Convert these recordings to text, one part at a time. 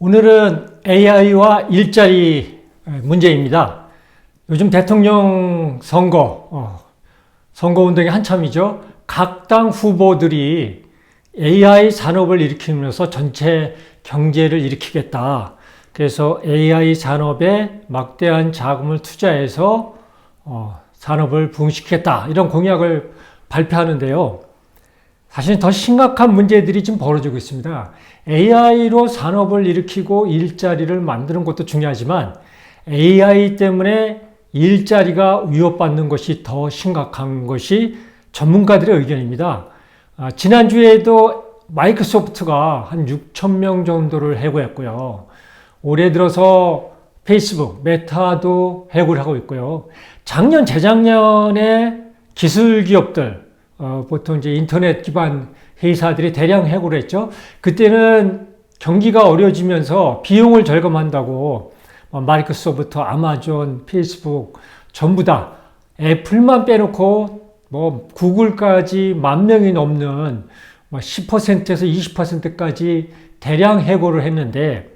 오늘은 AI와 일자리 문제입니다. 요즘 대통령 선거, 어, 선거 운동이 한참이죠. 각 당 후보들이 AI 산업을 일으키면서 전체 경제를 일으키겠다. 그래서 AI 산업에 막대한 자금을 투자해서 어, 산업을 부흥시키겠다. 이런 공약을 발표하는데요. 사실 더 심각한 문제들이 지금 벌어지고 있습니다. AI로 산업을 일으키고 일자리를 만드는 것도 중요하지만 AI 때문에 일자리가 위협받는 것이 더 심각한 것이 전문가들의 의견입니다. 아, 지난주에도 마이크로소프트가 한 6천 명 정도를 해고했고요. 올해 들어서 페이스북, 메타도 해고를 하고 있고요. 작년, 재작년에 기술 기업들, 어, 보통 이제 인터넷 기반 회사들이 대량 해고를 했죠. 그때는 경기가 어려워지면서 비용을 절감한다고 어, 마이크로소프트, 아마존, 페이스북 전부 다 애플만 빼놓고 뭐 구글까지 만 명이 넘는 10%에서 뭐 20%까지 대량 해고를 했는데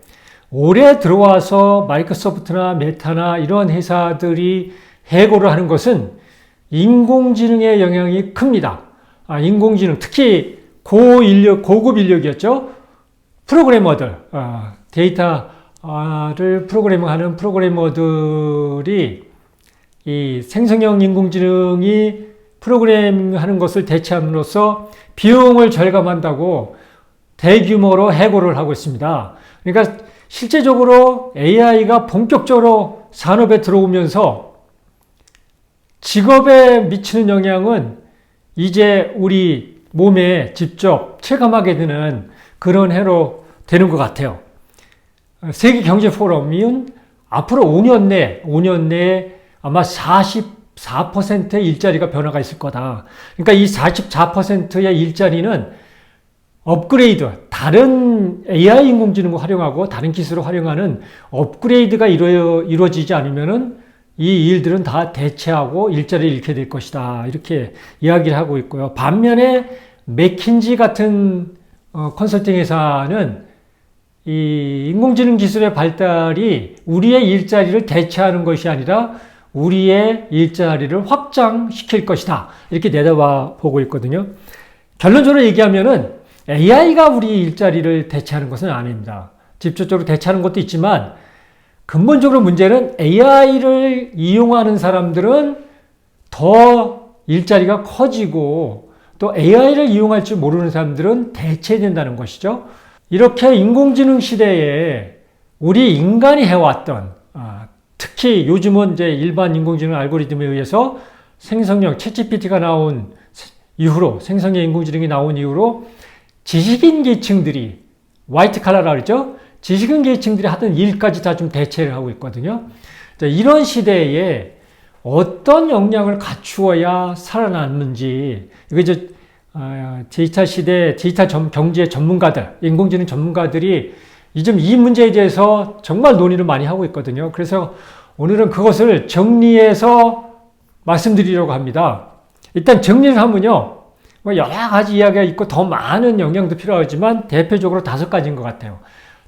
올해 들어와서 마이크로소프트나 메타나 이런 회사들이 해고를 하는 것은 인공지능의 영향이 큽니다. 아, 인공지능 특히 고인력 고급 인력이었죠. 프로그래머들 아, 데이터를 프로그래밍하는 프로그래머들이 이 생성형 인공지능이 프로그래밍하는 것을 대체함으로써 비용을 절감한다고 대규모로 해고를 하고 있습니다. 그러니까 실제적으로 AI가 본격적으로 산업에 들어오면서 직업에 미치는 영향은 이제 우리 몸에 직접 체감하게 되는 그런 해로 되는 것 같아요. 세계 경제 포럼은 앞으로 5년 내, 5년 내에 아마 40 4%의 일자리가 변화가 있을 거다. 그러니까 이 44%의 일자리는 업그레이드, 다른 AI 인공지능을 활용하고 다른 기술을 활용하는 업그레이드가 이루어, 이루어지지 않으면은 이 일들은 다 대체하고 일자리를 잃게 될 것이다. 이렇게 이야기를 하고 있고요. 반면에 맥킨지 같은 어, 컨설팅 회사는 이 인공지능 기술의 발달이 우리의 일자리를 대체하는 것이 아니라 우리의 일자리를 확장시킬 것이다. 이렇게 내다봐 보고 있거든요. 결론적으로 얘기하면은 AI가 우리 일자리를 대체하는 것은 아닙니다. 직접적으로 대체하는 것도 있지만 근본적으로 문제는 AI를 이용하는 사람들은 더 일자리가 커지고 또 AI를 이용할 줄 모르는 사람들은 대체된다는 것이죠. 이렇게 인공지능 시대에 우리 인간이 해왔던 아, 특히 요즘은 이제 일반 인공지능 알고리즘에 의해서 생성형 챗GPT가 나온 이후로 생성형 인공지능이 나온 이후로 지식인 계층들이 화이트 칼라라 그러죠. 지식인 계층들이 하던 일까지 다 좀 대체를 하고 있거든요. 이런 시대에 어떤 역량을 갖추어야 살아남는지 이거 이제 아, 디지털 시대 디지털 경제 전문가들 인공지능 전문가들이 이좀 이 문제에 대해서 정말 논의를 많이 하고 있거든요. 그래서 오늘은 그것을 정리해서 말씀드리려고 합니다. 일단 정리를 하면요. 뭐 여러 가지 이야기가 있고 더 많은 영향도 필요하지만 대표적으로 다섯 가지인 것 같아요.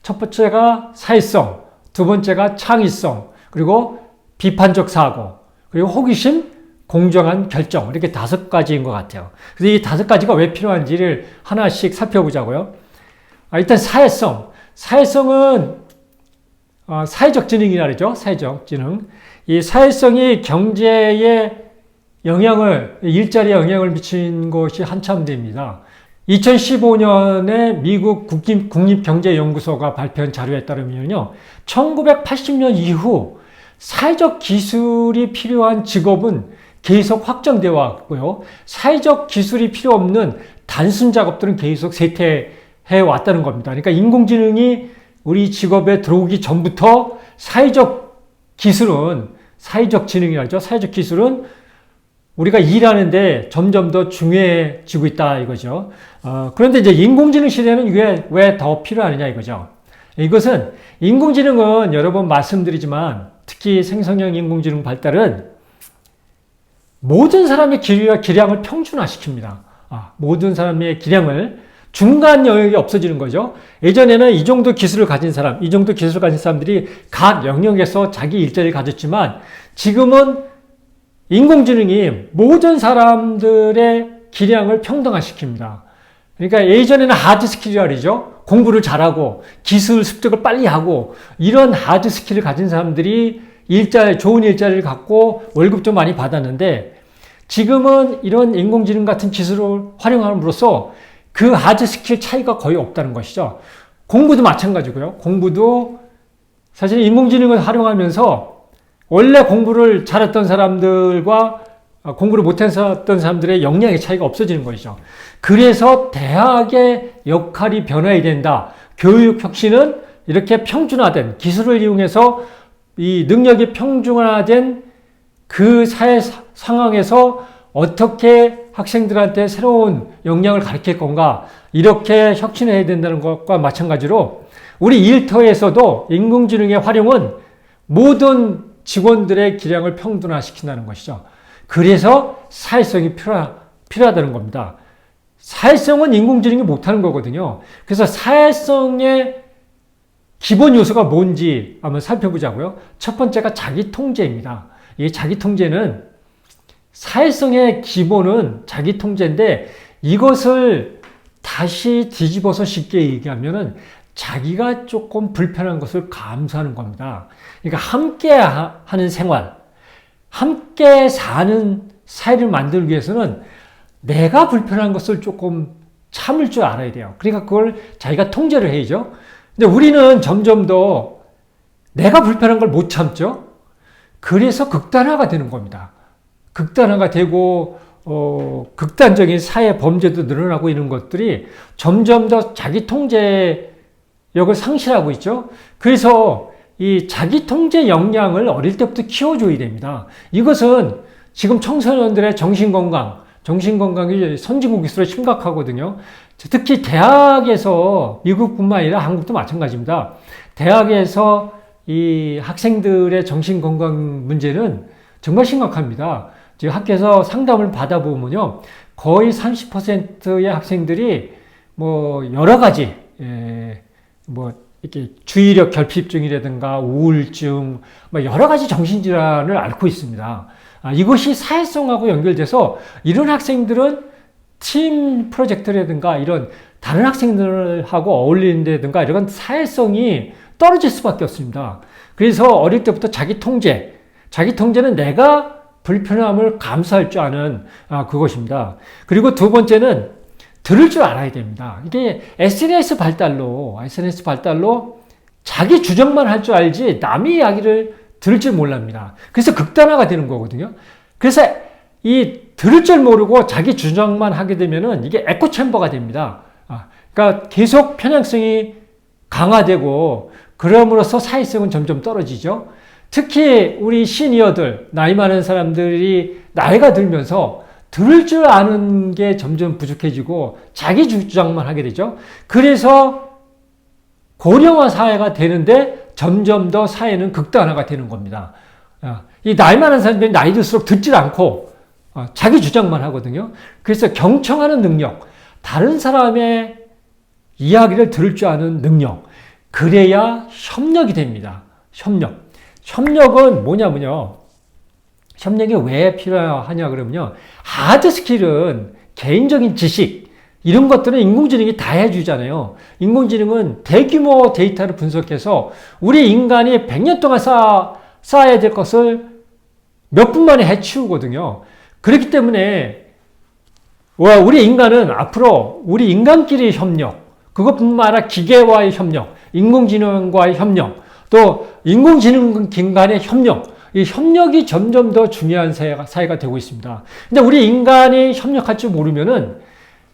첫 번째가 사회성, 두 번째가 창의성, 그리고 비판적 사고, 그리고 호기심, 공정한 결정. 이렇게 다섯 가지인 것 같아요. 그래서 이 다섯 가지가 왜 필요한지를 하나씩 살펴보자고요. 아, 일단 사회성. 사회성은 어, 사회적 지능이라 그러죠. 사회적 지능. 이 사회성이 경제에 영향을, 일자리에 영향을 미친 것이 한참 됩니다. 2015년에 미국 국립경제연구소가 발표한 자료에 따르면요. 1980년 이후 사회적 기술이 필요한 직업은 계속 확정되어 왔고요. 사회적 기술이 필요 없는 단순 작업들은 계속 쇠퇴 해 왔다는 겁니다. 그러니까 인공지능이 우리 직업에 들어오기 전부터 사회적 기술은 사회적 지능이라죠. 사회적 기술은 우리가 일하는데 점점 더 중요해지고 있다 이거죠. 어, 그런데 이제 인공지능 시대는 이게 왜 더 필요하느냐 이거죠. 이것은 인공지능은 여러 번 말씀드리지만 특히 생성형 인공지능 발달은 모든 사람의 기량을 평준화시킵니다. 아, 모든 사람의 기량을 중간 영역이 없어지는 거죠. 예전에는 이 정도 기술을 가진 사람, 이 정도 기술을 가진 사람들이 각 영역에서 자기 일자리를 가졌지만 지금은 인공지능이 모든 사람들의 기량을 평등화시킵니다. 그러니까 예전에는 하드 스킬이라 그러죠. 공부를 잘하고 기술 습득을 빨리 하고 이런 하드 스킬을 가진 사람들이 일자 좋은 일자리를 갖고 월급도 많이 받았는데 지금은 이런 인공지능 같은 기술을 활용함으로써 그 하드 스킬 차이가 거의 없다는 것이죠. 공부도 마찬가지고요. 공부도 사실 인공지능을 활용하면서 원래 공부를 잘했던 사람들과 공부를 못했던 사람들의 역량의 차이가 없어지는 것이죠. 그래서 대학의 역할이 변화해야 된다. 교육 혁신은 이렇게 평준화된 기술을 이용해서 이 능력이 평준화된 그 사회 상황에서 어떻게 학생들한테 새로운 역량을 가르칠 건가 이렇게 혁신해야 된다는 것과 마찬가지로 우리 일터에서도 인공지능의 활용은 모든 직원들의 기량을 평준화시킨다는 것이죠. 그래서 사회성이 필요하, 필요하다는 겁니다. 사회성은 인공지능이 못하는 거거든요. 그래서 사회성의 기본 요소가 뭔지 한번 살펴보자고요. 첫 번째가 자기 통제입니다. 이 자기 통제는 사회성의 기본은 자기 통제인데 이것을 다시 뒤집어서 쉽게 얘기하면은 자기가 조금 불편한 것을 감수하는 겁니다. 그러니까 함께 하는 생활, 함께 사는 사회를 만들기 위해서는 내가 불편한 것을 조금 참을 줄 알아야 돼요. 그러니까 그걸 자기가 통제를 해야죠. 근데 우리는 점점 더 내가 불편한 걸 못 참죠. 그래서 극단화가 되는 겁니다. 극단화가 되고 어, 극단적인 사회 범죄도 늘어나고 있는 것들이 점점 더 자기 통제력을 상실하고 있죠. 그래서 이 자기 통제 역량을 어릴 때부터 키워줘야 됩니다. 이것은 지금 청소년들의 정신건강, 정신건강이 선진국일수록 심각하거든요. 특히 대학에서, 미국뿐만 아니라 한국도 마찬가지입니다. 대학에서 이 학생들의 정신건강 문제는 정말 심각합니다. 지금 학교에서 상담을 받아보면요. 거의 30%의 학생들이 뭐 여러 가지, 예, 뭐 이렇게 주의력 결핍증이라든가 우울증, 뭐 여러 가지 정신질환을 앓고 있습니다. 아, 이것이 사회성하고 연결돼서 이런 학생들은 팀 프로젝트라든가 이런 다른 학생들하고 어울리는다든가 이런 사회성이 떨어질 수밖에 없습니다. 그래서 어릴 때부터 자기 통제, 자기 통제는 내가 불편함을 감수할 줄 아는 아, 그것입니다. 그리고 두 번째는 들을 줄 알아야 됩니다. 이게 SNS 발달로, SNS 발달로 자기 주장만 할 줄 알지 남의 이야기를 들을 줄 몰랍니다. 그래서 극단화가 되는 거거든요. 그래서 이 들을 줄 모르고 자기 주장만 하게 되면은 이게 에코 챔버가 됩니다. 아, 그러니까 계속 편향성이 강화되고 그럼으로써 사회성은 점점 떨어지죠. 특히 우리 시니어들, 나이 많은 사람들이 나이가 들면서 들을 줄 아는 게 점점 부족해지고 자기 주장만 하게 되죠. 그래서 고령화 사회가 되는데 점점 더 사회는 극단화가 되는 겁니다. 아, 이 나이 많은 사람들이 나이 들수록 듣질 않고 아, 자기 주장만 하거든요. 그래서 경청하는 능력, 다른 사람의 이야기를 들을 줄 아는 능력, 그래야 협력이 됩니다. 협력. 협력은 뭐냐면요. 협력이 왜 필요하냐 그러면요. 하드 스킬은 개인적인 지식, 이런 것들은 인공지능이 다 해주잖아요. 인공지능은 대규모 데이터를 분석해서 우리 인간이 100년 동안 쌓아, 쌓아야 될 것을 몇 분 만에 해치우거든요. 그렇기 때문에 우리 인간은 앞으로 우리 인간끼리 협력, 그것뿐만 아니라 기계와의 협력, 인공지능과의 협력, 또 인공지능 간의 협력, 이 협력이 점점 더 중요한 사회가, 사회가 되고 있습니다. 근데 우리 인간이 협력할 줄 모르면은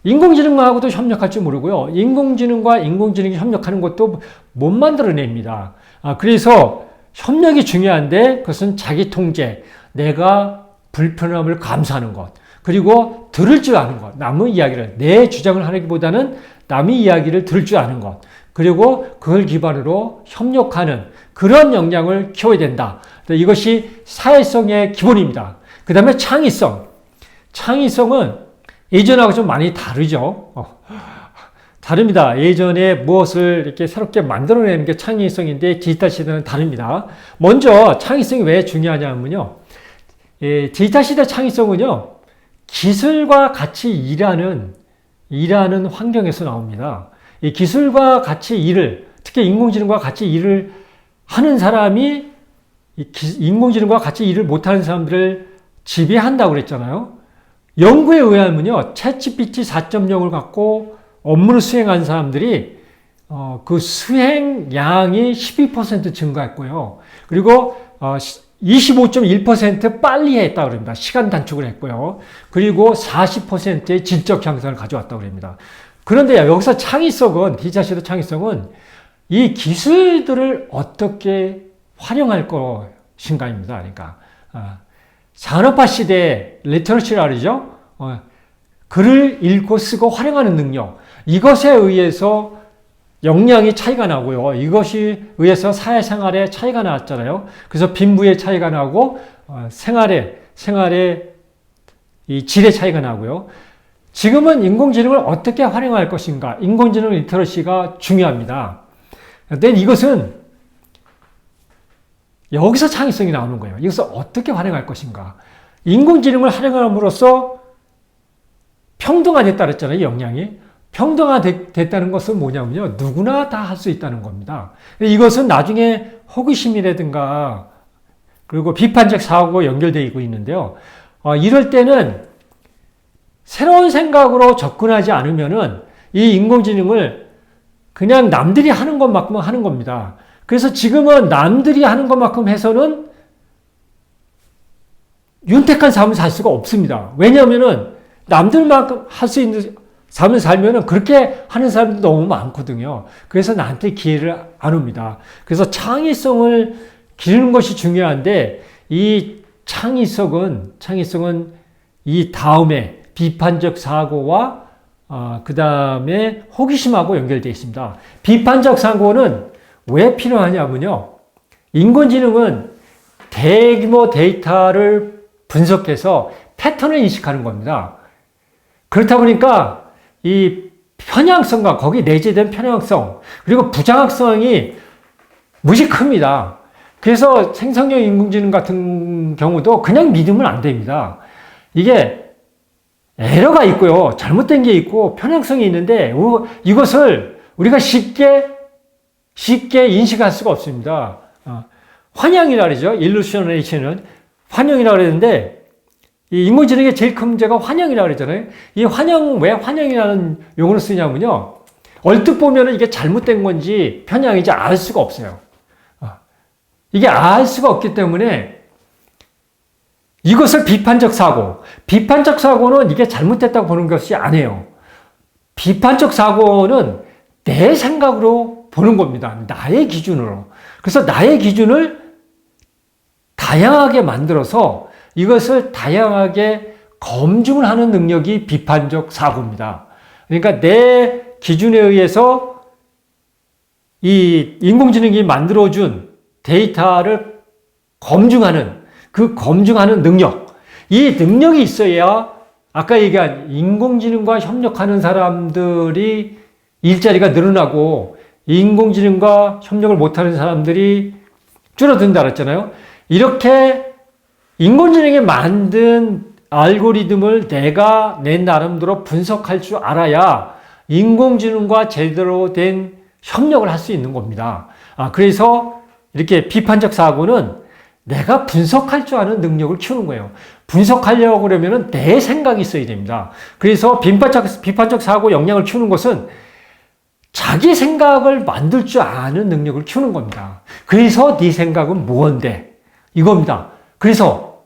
인공지능하고도 협력할 줄 모르고요. 인공지능과 인공지능이 협력하는 것도 못 만들어냅니다. 아, 그래서 협력이 중요한데 그것은 자기 통제, 내가 불편함을 감수하는 것, 그리고 들을 줄 아는 것, 남의 이야기를, 내 주장을 하기보다는 남의 이야기를 들을 줄 아는 것, 그리고 그걸 기반으로 협력하는 그런 역량을 키워야 된다. 이것이 사회성의 기본입니다. 그 다음에 창의성. 창의성은 예전하고 좀 많이 다르죠. 어. 다릅니다. 예전에 무엇을 이렇게 새롭게 만들어내는 게 창의성인데 디지털 시대는 다릅니다. 먼저 창의성이 왜 중요하냐면요. 예, 디지털 시대 창의성은요. 기술과 같이 일하는 일하는 환경에서 나옵니다. 이 기술과 같이 일을 특히 인공지능과 같이 일을 하는 사람이 인공지능과 같이 일을 못하는 사람들을 지배한다고 그랬잖아요. 연구에 의하면요, 챗GPT 4.0을 갖고 업무를 수행한 사람들이 어, 그 수행량이 12% 증가했고요. 그리고 어, 25.1% 빨리 했다고 그럽니다. 시간 단축을 했고요. 그리고 40%의 질적 향상을 가져왔다고 그럽니다. 그런데 여기서 창의성은, 시대 창의성은 이 기술들을 어떻게 활용할 것인가입니다. 그러니까, 아, 산업화 시대 리터러시라 그러죠. 어, 글을 읽고 쓰고 활용하는 능력. 이것에 의해서 역량이 차이가 나고요. 이것이 의해서 사회생활에 차이가 났잖아요. 그래서 빈부의 차이가 나고 어, 생활에 생활에 이 질의 차이가 나고요. 지금은 인공지능을 어떻게 활용할 것인가? 인공지능 리터러시가 중요합니다. 근데 이것은 여기서 창의성이 나오는 거예요. 이것을 어떻게 활용할 것인가? 인공지능을 활용함으로써 평등화됐다 그랬잖아요, 역량이. 평등화됐다는 것은 뭐냐면요. 누구나 다 할 수 있다는 겁니다. 이것은 나중에 호기심이라든가 그리고 비판적 사고가 연결되어 있고 있는데요. 어, 이럴 때는 새로운 생각으로 접근하지 않으면은 이 인공지능을 그냥 남들이 하는 것만큼 하는 겁니다. 그래서 지금은 남들이 하는 것만큼 해서는 윤택한 삶을 살 수가 없습니다. 왜냐하면은 남들만큼 할 수 있는 삶을 살면은 그렇게 하는 사람도 너무 많거든요. 그래서 나한테 기회를 안 옵니다. 그래서 창의성을 기르는 것이 중요한데 이 창의성은 창의성은 이 다음에 비판적 사고와 어, 그 다음에 호기심하고 연결되어 있습니다. 비판적 사고는 왜 필요하냐면요. 인공지능은 대규모 데이터를 분석해서 패턴을 인식하는 겁니다. 그렇다 보니까 이 편향성과 거기 내재된 편향성 그리고 부정확성이 무지 큽니다. 그래서 생성형 인공지능 같은 경우도 그냥 믿으면 안 됩니다. 이게 에러가 있고요. 잘못된 게 있고 편향성이 있는데 이것을 우리가 쉽게 쉽게 인식할 수가 없습니다. 어, 환영이라 그러죠. 일루셔네이션은 환영이라 그랬는데 이 인공지능의 제일 큰 문제가 환영이라고 그랬잖아요. 이 환영, 왜 환영이라는 용어를 쓰냐면요. 얼뜻 보면 이게 잘못된 건지 편향인지 알 수가 없어요. 아, 이게 알 수가 없기 때문에 이것을 비판적 사고, 비판적 사고는 이게 잘못됐다고 보는 것이 아니에요. 비판적 사고는 내 생각으로 보는 겁니다. 나의 기준으로. 그래서 나의 기준을 다양하게 만들어서 이것을 다양하게 검증을 하는 능력이 비판적 사고입니다. 그러니까 내 기준에 의해서 이 인공지능이 만들어준 데이터를 검증하는 그 검증하는 능력. 이 능력이 있어야 아까 얘기한 인공지능과 협력하는 사람들이 일자리가 늘어나고 인공지능과 협력을 못하는 사람들이 줄어든다 그랬잖아요. 이렇게 인공지능이 만든 알고리즘을 내가 내 나름대로 분석할 줄 알아야 인공지능과 제대로 된 협력을 할 수 있는 겁니다. 아, 그래서 이렇게 비판적 사고는 내가 분석할 줄 아는 능력을 키우는 거예요. 분석하려고 그러면 내 생각이 있어야 됩니다. 그래서 비판적, 비판적 사고 역량을 키우는 것은 자기 생각을 만들 줄 아는 능력을 키우는 겁니다. 그래서 네 생각은 무언데? 이겁니다. 그래서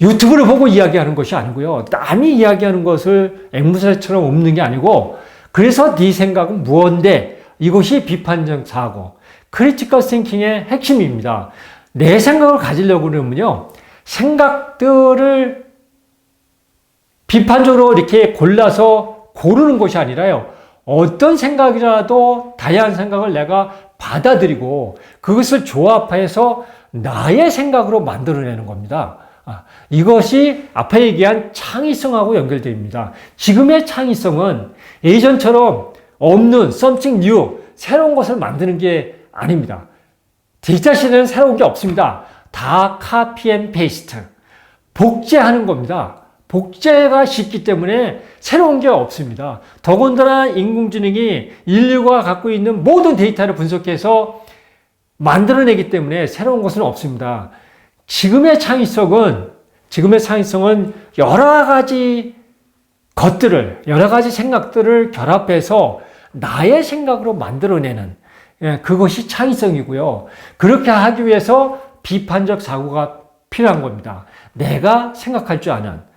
유튜브를 보고 이야기하는 것이 아니고요. 남이 이야기하는 것을 앵무새처럼 읊는 게 아니고 그래서 네 생각은 무언데? 이것이 비판적 사고, 크리티컬 싱킹의 핵심입니다. 내 생각을 가지려고 그러면요. 생각들을 비판적으로 이렇게 골라서 고르는 것이 아니라요. 어떤 생각이라도 다양한 생각을 내가 받아들이고 그것을 조합해서 나의 생각으로 만들어내는 겁니다. 아, 이것이 앞에 얘기한 창의성하고 연결됩니다. 지금의 창의성은 예전처럼 없는 something new, 새로운 것을 만드는 게 아닙니다. 디지털 시대는 새로운 게 없습니다. 다 카피 앤 페이스트. 복제하는 겁니다. 복제가 쉽기 때문에 새로운 게 없습니다. 더군다나 인공지능이 인류가 갖고 있는 모든 데이터를 분석해서 만들어내기 때문에 새로운 것은 없습니다. 지금의 창의성은, 지금의 창의성은 여러 가지 것들을, 여러 가지 생각들을 결합해서 나의 생각으로 만들어내는, 예, 그것이 창의성이고요. 그렇게 하기 위해서 비판적 사고가 필요한 겁니다. 내가 생각할 줄 아는,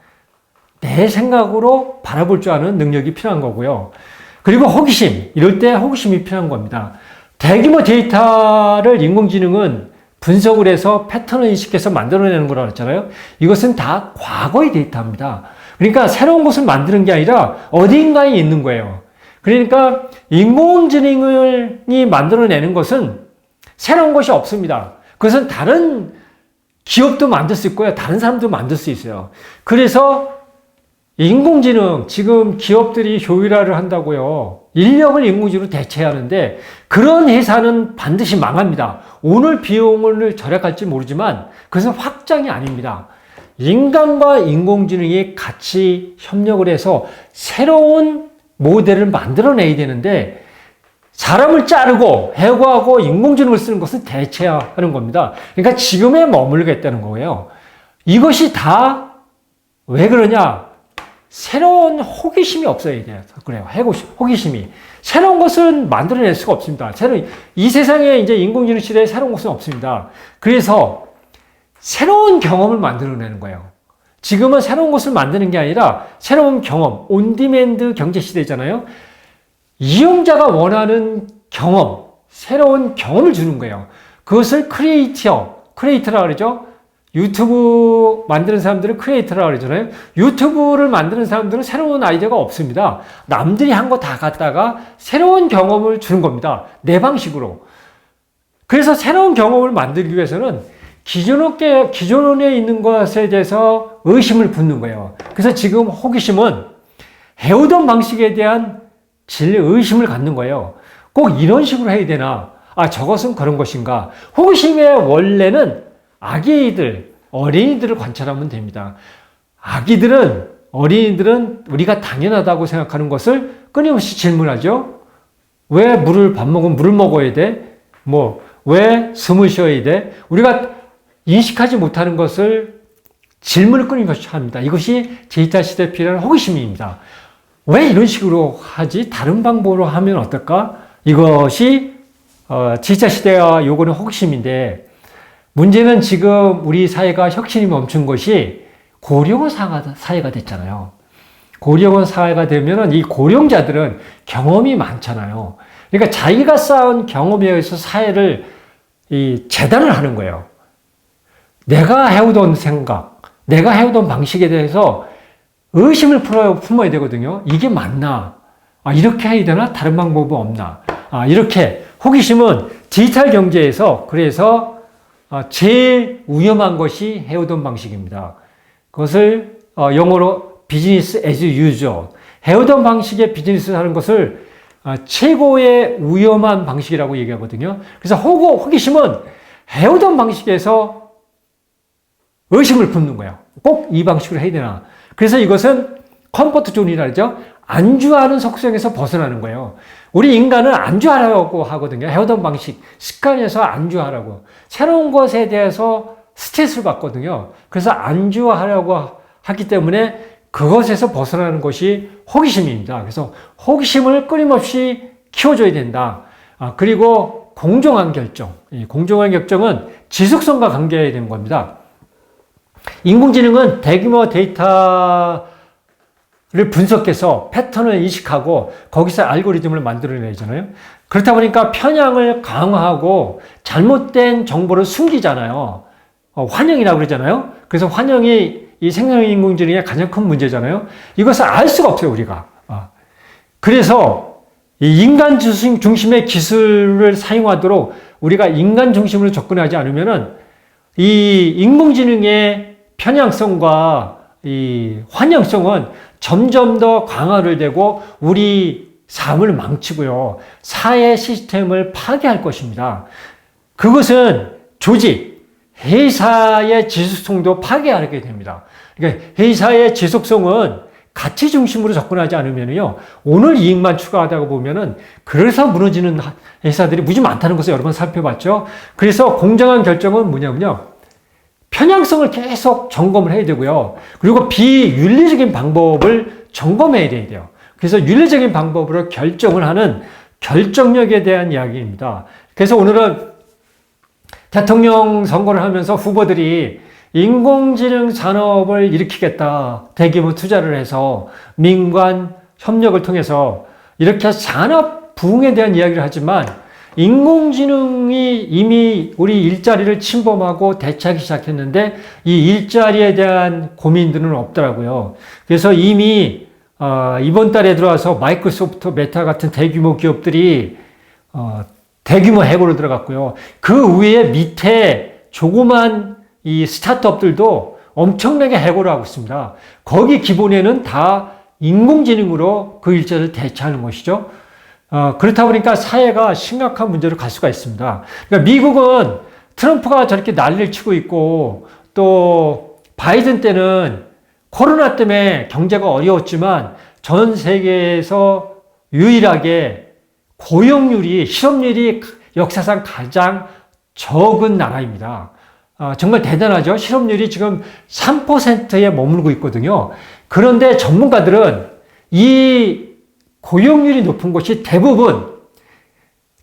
내 생각으로 바라볼 줄 아는 능력이 필요한 거고요. 그리고 호기심, 이럴 때 호기심이 필요한 겁니다. 대규모 데이터를 인공지능은 분석을 해서 패턴을 인식해서 만들어내는 거라고 했잖아요. 이것은 다 과거의 데이터입니다. 그러니까 새로운 것을 만드는 게 아니라 어딘가에 있는 거예요. 그러니까 인공지능이 만들어내는 것은 새로운 것이 없습니다. 그것은 다른 기업도 만들 수 있고요. 다른 사람도 만들 수 있어요. 그래서 인공지능, 지금 기업들이 효율화를 한다고요. 인력을 인공지능으로 대체하는데 그런 회사는 반드시 망합니다. 오늘 비용을 절약할지 모르지만 그것은 확장이 아닙니다. 인간과 인공지능이 같이 협력을 해서 새로운 모델을 만들어내야 되는데 사람을 자르고 해고하고 인공지능을 쓰는 것은 대체하는 겁니다. 그러니까 지금에 머물겠다는 거예요. 이것이 다 왜 그러냐? 새로운 호기심이 없어야 돼요. 그래요. 호기심이. 새로운 것은 만들어낼 수가 없습니다. 새로운, 이 세상에 이제 인공지능 시대에 새로운 것은 없습니다. 그래서 새로운 경험을 만들어내는 거예요. 지금은 새로운 것을 만드는 게 아니라 새로운 경험, 온디맨드 경제 시대잖아요. 이용자가 원하는 경험, 새로운 경험을 주는 거예요. 그것을 크리에이터, 크리에이터라 그러죠. 유튜브 만드는 사람들은 크리에이터라 그러잖아요. 유튜브를 만드는 사람들은 새로운 아이디어가 없습니다. 남들이 한 거 다 갖다가 새로운 경험을 주는 겁니다. 내 방식으로. 그래서 새로운 경험을 만들기 위해서는 기존에, 기존에 있는 것에 대해서 의심을 붙는 거예요. 그래서 지금 호기심은 해오던 방식에 대한 질, 의심을 갖는 거예요. 꼭 이런 식으로 해야 되나? 아, 저것은 그런 것인가? 호기심의 원래는 아기들, 어린이들을 관찰하면 됩니다. 아기들은, 어린이들은 우리가 당연하다고 생각하는 것을 끊임없이 질문하죠. 왜 물을 밥 먹으면 물을 먹어야 돼? 뭐, 왜 숨을 쉬어야 돼? 우리가 인식하지 못하는 것을 질문을 끊임없이 합니다. 이것이 데이터 시대 필요한 호기심입니다. 왜 이런 식으로 하지? 다른 방법으로 하면 어떨까? 이것이 어, 디지털 시대가 요거는 호기심인데 문제는 지금 우리 사회가 혁신이 멈춘 것이 고령화 사회가 됐잖아요. 고령화 사회가 되면은 이 고령자들은 경험이 많잖아요. 그러니까 자기가 쌓은 경험에 의해서 사회를 이 재단을 하는 거예요. 내가 해오던 생각, 내가 해오던 방식에 대해서 의심을 풀어야, 품어야 되거든요. 이게 맞나? 아, 이렇게 해야 되나? 다른 방법은 없나? 아, 이렇게. 호기심은 디지털 경제에서 그래서 아, 제일 위험한 것이 해오던 방식입니다. 그것을 어, 영어로 비즈니스 as usual. 해오던 방식의 비즈니스를 하는 것을 아, 최고의 위험한 방식이라고 얘기하거든요. 그래서 호고, 호기심은 해오던 방식에서 의심을 품는 거예요. 꼭 이 방식으로 해야 되나. 그래서 이것은 컴포트 존이라 죠 안주하는 속성에서 벗어나는 거예요. 우리 인간은 안주하라고 하거든요. 해오던 방식, 습관에서 안주하라고. 새로운 것에 대해서 스트레스를 받거든요. 그래서 안주하려고 하기 때문에 그것에서 벗어나는 것이 호기심입니다. 그래서 호기심을 끊임없이 키워줘야 된다. 아, 그리고 공정한 결정. 공정한 결정은 지속성과 되는 겁니다. 인공지능은 대규모 데이터 를 분석해서 패턴을 인식하고 거기서 알고리즘을 만들어내잖아요. 그렇다 보니까 편향을 강화하고 잘못된 정보를 숨기잖아요. 어, 환영이라고 그러잖아요. 그래서 환영이 이 생성인공지능의 가장 큰 문제잖아요. 이것을 알 수가 없어요, 우리가. 어. 그래서 이 인간 중심의 기술을 사용하도록 우리가 인간 중심으로 접근하지 않으면은 이 인공지능의 편향성과 이 환영성은 점점 더 강화를 되고 우리 삶을 망치고요. 사회 시스템을 파괴할 것입니다. 그것은 조직, 회사의 지속성도 파괴하게 됩니다. 그러니까 회사의 지속성은 가치 중심으로 접근하지 않으면요. 오늘 이익만 추가하다가 보면은 그래서 무너지는 회사들이 무지 많다는 것을 여러 번 살펴봤죠. 그래서 공정한 결정은 뭐냐면요. 편향성을 계속 점검을 해야 되고요. 그리고 비윤리적인 방법을 점검해야 돼요. 그래서 윤리적인 방법으로 결정을 하는 결정력에 대한 이야기입니다. 그래서 오늘은 대통령 선거를 하면서 후보들이 인공지능 산업을 일으키겠다. 대규모 투자를 해서 민관 협력을 통해서 이렇게 산업 부흥에 대한 이야기를 하지만 인공지능이 이미 우리 일자리를 침범하고 대체하기 시작했는데 이 일자리에 대한 고민들은 없더라고요. 그래서 이미 어, 이번 달에 들어와서 마이크로소프트, 메타 같은 대규모 기업들이 어, 대규모 해고로 들어갔고요. 그 위에 밑에 조그만 이 스타트업들도 엄청나게 해고를 하고 있습니다. 거기 기본에는 다 인공지능으로 그 일자리를 대체하는 것이죠. 어, 그렇다 보니까 사회가 심각한 문제로 갈 수가 있습니다. 그러니까 미국은 트럼프가 저렇게 난리를 치고 있고 또 바이든 때는 코로나 때문에 경제가 어려웠지만 전 세계에서 유일하게 고용률이, 실업률이 역사상 가장 적은 나라입니다. 아, 정말 대단하죠? 실업률이 지금 3%에 머물고 있거든요. 그런데 전문가들은 이 고용률이 높은 곳이 대부분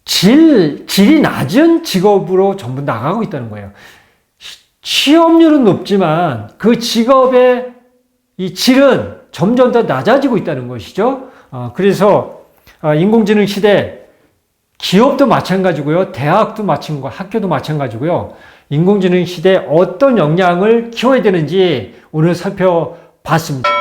질, 질이 낮은 직업으로 전부 나가고 있다는 거예요. 취업률은 높지만 그 직업의 이 질은 점점 더 낮아지고 있다는 것이죠. 어, 그래서 어, 인공지능 시대 기업도 마찬가지고요. 대학도 마찬가지고 학교도 마찬가지고요. 인공지능 시대에 어떤 역량을 키워야 되는지 오늘 살펴봤습니다.